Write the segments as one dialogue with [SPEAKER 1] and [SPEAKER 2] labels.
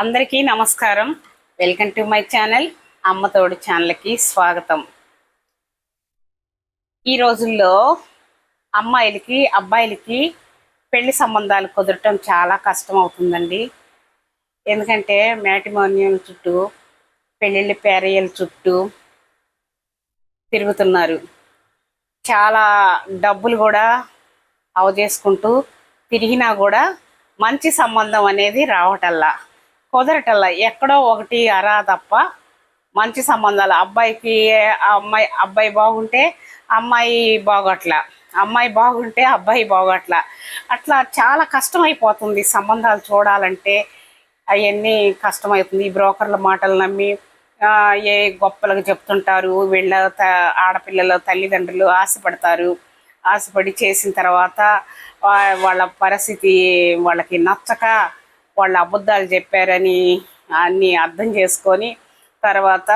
[SPEAKER 1] అందరికీ నమస్కారం. Welcome to my channel అమ్మతోడు ఛానల్కి స్వాగతం. ఈ రోజుల్లో అమ్మాయిలకి అబ్బాయిలకి పెళ్ళి సంబంధాలు కుదరటం చాలా కష్టం అవుతుందండి ఎందుకంటే మ్యాటిమోనియం చుట్టూ పెళ్ళిళ్ళ పేరయ్యల చుట్టూ తిరుగుతున్నారు. చాలా డబ్బులు కూడా అవజేసుకుంటూ తిరిగినా కూడా మంచి సంబంధం అనేది రావటల్లా. కుదరటల్లా ఎక్కడో ఒకటి అరా తప్ప మంచి సంబంధాలు. అబ్బాయికి ఆ అమ్మాయి అబ్బాయి బాగుంటే అమ్మాయి బాగోట్లా. అమ్మాయి బాగుంటే అబ్బాయి బాగోట్లా. అట్లా చాలా కష్టమైపోతుంది సంబంధాలు చూడాలంటే. అవన్నీ కష్టమవుతుంది ఈ బ్రోకర్ల మాటలు నమ్మి ఏ గొప్పలకు చెప్తుంటారు. వీళ్ళ త- ఆడపిల్లల తల్లిదండ్రులు ఆశపడతారు. ఆశపడి చేసిన తర్వాత వాళ్ళ పరిస్థితి వాళ్ళకి నచ్చక వాళ్ళ అబద్ధాలు చెప్పారని అన్నీ అర్థం చేసుకొని తర్వాత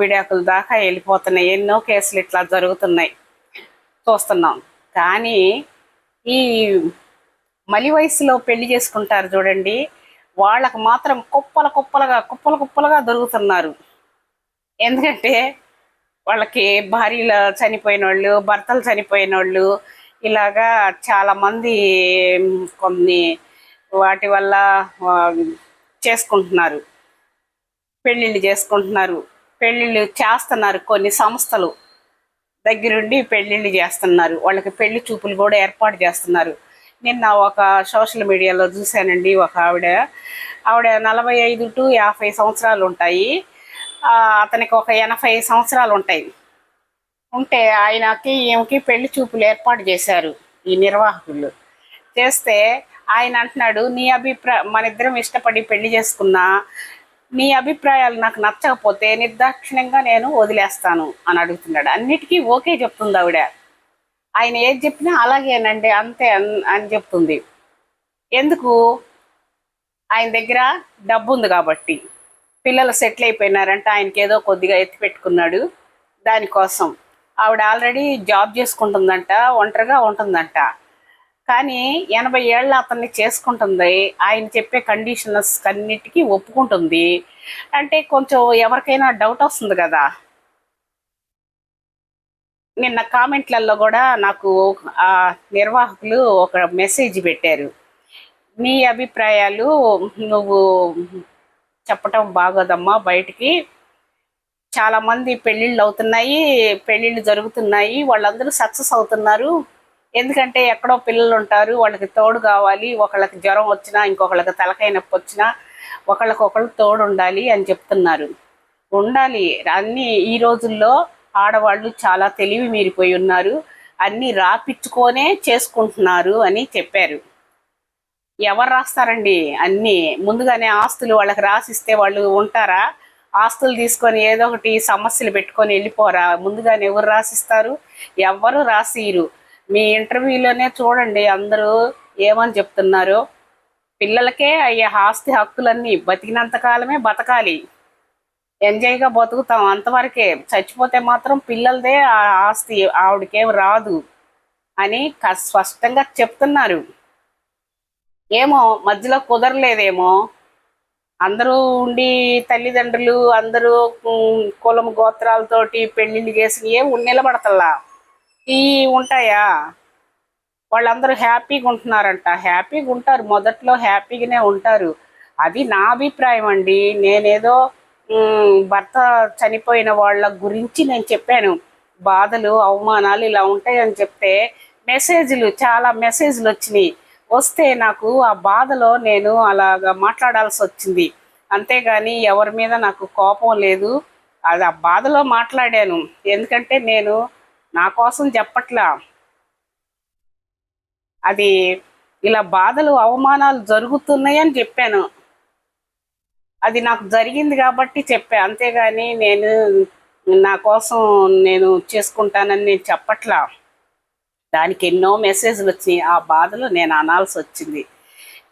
[SPEAKER 1] విడాకుల దాకా వెళ్ళిపోతున్నాయి. ఎన్నో కేసులు ఇట్లా జరుగుతున్నాయి. చూస్తున్నాం. కానీ ఈ మలి వయసులో పెళ్ళి చేసుకుంటారు చూడండి వాళ్ళకు మాత్రం కుప్పల కుప్పలుగా కుప్పల కుప్పలుగా దొరుకుతున్నారు. ఎందుకంటే వాళ్ళకి భార్యలు చనిపోయిన వాళ్ళు భర్తలు చనిపోయిన వాళ్ళు ఇలాగా చాలామంది కొన్ని వాటి వల్ల చేసుకుంటున్నారు. పెళ్ళిళ్ళు చేసుకుంటున్నారు. పెళ్ళిళ్ళు చేస్తున్నారు కొన్ని సంస్థలు. దగ్గరుండి పెళ్ళిళ్ళు చేస్తున్నారు. వాళ్ళకి పెళ్ళి చూపులు కూడా ఏర్పాటు చేస్తున్నారు. నిన్న ఒక సోషల్ మీడియాలో చూశానండి ఒక ఆవిడ. ఆవిడ నలభై ఐదు టు యాభై సంవత్సరాలు ఉంటాయి. అతనికి ఒక ఎనభై సంవత్సరాలు ఉంటాయి. ఉంటే ఆయనకి ఈమెకి పెళ్ళి చూపులు ఏర్పాటు చేశారు ఈ నిర్వాహకులు. చేస్తే ఆయన అంటున్నాడు నీ అభిప్రాయం మన ఇద్దరం ఇష్టపడి పెళ్ళి చేసుకున్నా నీ అభిప్రాయాలు నాకు నచ్చకపోతే నిర్దాక్షిణ్యంగా నేను వదిలేస్తాను అని అడుగుతున్నాడు. అన్నిటికీ ఓకే చెప్తుంది ఆవిడ. ఆయన ఏది చెప్పినా అలాగేనండి అంతే అని చెప్తుంది. ఎందుకు? ఆయన దగ్గర డబ్బు ఉంది కాబట్టి. పిల్లలు సెటిల్ అయిపోయినారంటే ఆయనకి ఏదో కొద్దిగా ఎత్తి పెట్టుకున్నాడు దానికోసం. ఆవిడ ఆల్రెడీ జాబ్ చేసుకుంటుందంట ఒంటరిగా ఉంటుందంట. కానీ ఎనభై ఏళ్ళ అతన్ని చేసుకుంటుంది. ఆయన చెప్పే కండిషన్స్ అన్నిటికీ ఒప్పుకుంటుంది. అంటే కొంచెం ఎవరికైనా డౌట్ వస్తుంది కదా. నిన్న కామెంట్లలో కూడా నాకు ఆ నిర్వాహకులు ఒక మెసేజ్ పెట్టారు. నీ అభిప్రాయాలు నువ్వు చెప్పటం బాగోదమ్మా బయటికి. చాలామంది పెళ్ళిళ్ళు అవుతున్నాయి పెళ్ళిళ్ళు జరుగుతున్నాయి వాళ్ళందరూ సక్సెస్ అవుతున్నారు. ఎందుకంటే ఎక్కడో పిల్లలు ఉంటారు వాళ్ళకి తోడు కావాలి ఒకళ్ళకి జ్వరం వచ్చినా ఇంకొకళ్ళకి తలకాయ నొప్పి వచ్చినా ఒకళ్ళకొకళ్ళు తోడు ఉండాలి అని చెప్తున్నారు. ఉండాలి. అన్నీ ఈ రోజుల్లో ఆడవాళ్ళు చాలా తెలివి మీరిపోయి ఉన్నారు. అన్నీ రాపిచ్చుకొనే చేసుకుంటున్నారు అని చెప్పారు. ఎవరు రాస్తారండి? అన్నీ ముందుగానే ఆస్తులు వాళ్ళకి రాసిస్తే వాళ్ళు ఉంటారా? ఆస్తులు తీసుకొని ఏదో ఒకటి సమస్యలు పెట్టుకొని వెళ్ళిపోరా? ముందుగానే ఎవరు రాసిస్తారు? ఎవరు రాసిరు మీ ఇంటర్వ్యూలోనే చూడండి అందరూ ఏమని చెప్తున్నారు. పిల్లలకే అయ్యే ఆస్తి హక్కులన్నీ బతికినంత కాలమే బతకాలి. ఎంజాయ్గా బతుకుతాం అంతవరకే. చచ్చిపోతే మాత్రం పిల్లలదే ఆ ఆస్తి ఆవిడకేం రాదు అని స్పష్టంగా చెప్తున్నారు. ఏమో మధ్యలో కుదరలేదేమో. అందరూ ఉండి తల్లిదండ్రులు అందరూ కులం గోత్రాలతోటి పెళ్ళిళ్ళు చేసి ఏం నిలబడతల్లా? ఈ ఉంటాయా? వాళ్ళందరూ హ్యాపీగా ఉంటున్నారంట. హ్యాపీగా ఉంటారు. మొదట్లో హ్యాపీగానే ఉంటారు. అది నా అభిప్రాయం అండి. నేనేదో భర్త చనిపోయిన వాళ్ళ గురించి నేను చెప్పాను. బాధలు అవమానాలు ఇలా ఉంటాయని చెప్తే మెసేజ్లు చాలా మెసేజ్లు వచ్చినాయి. వస్తే నాకు ఆ బాధలో నేను అలాగా మాట్లాడాల్సి వచ్చింది. అంతేగాని ఎవరి మీద నాకు కోపం లేదు. అది ఆ బాధలో మాట్లాడాను. ఎందుకంటే నేను నా కోసం చెప్పట్లా. అది ఇలా బాధలు అవమానాలు జరుగుతున్నాయని చెప్పాను. అది నాకు జరిగింది కాబట్టి చెప్పా. అంతేగాని నేను నా కోసం నేను చేసుకుంటానని నేను చెప్పట్లా. దానికి ఎన్నో మెసేజ్లు వచ్చినాయి ఆ బాధలు నేను అనాల్సి వచ్చింది.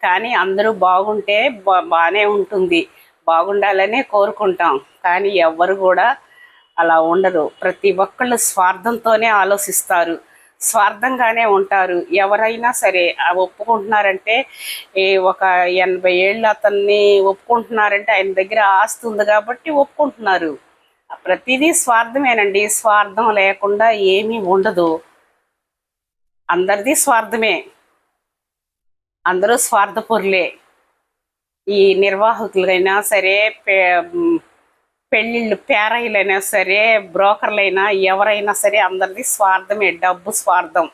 [SPEAKER 1] కానీ అందరూ బాగుంటే బా బాగానే ఉంటుంది. బాగుండాలనే కోరుకుంటాం. కానీ ఎవ్వరు కూడా అలా ఉండరు ప్రతి ఒక్కళ్ళు స్వార్థంతోనే ఆలోచిస్తారు. స్వార్థంగానే ఉంటారు. ఎవరైనా సరే ఒప్పుకుంటున్నారంటే ఒక ఎనభై ఏళ్ళు అతన్ని ఒప్పుకుంటున్నారంటే ఆయన దగ్గర ఆస్తి ఉంది కాబట్టి ఒప్పుకుంటున్నారు. ప్రతిదీ స్వార్థమేనండి. స్వార్థం లేకుండా ఏమీ ఉండదు. అందరిది స్వార్థమే. అందరూ స్వార్థపరులే. ఈ నిర్వాహకులైనా సరే పే- పెళ్ళిళ్ళు పేరాయిలైనా సరే బ్రోకర్లైనా ఎవరైనా సరే అందరిది స్వార్థమే డబ్బు స్వార్థం.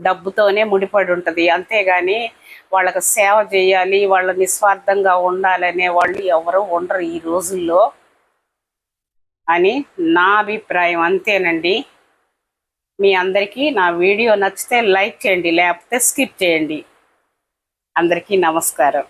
[SPEAKER 1] డబ్బుతోనే ముడిపడి ఉంటుంది. అంతేగాని వాళ్ళకి సేవ చేయాలి వాళ్ళ నిస్వార్థంగా ఉండాలనే వాళ్ళు ఎవరు ఉండరు ఈ రోజుల్లో అని నా అభిప్రాయం. అంతేనండి. మీ అందరికీ నా వీడియో నచ్చితే లైక్ చేయండి లేకపోతే స్కిప్ చేయండి. అందరికీ నమస్కారం.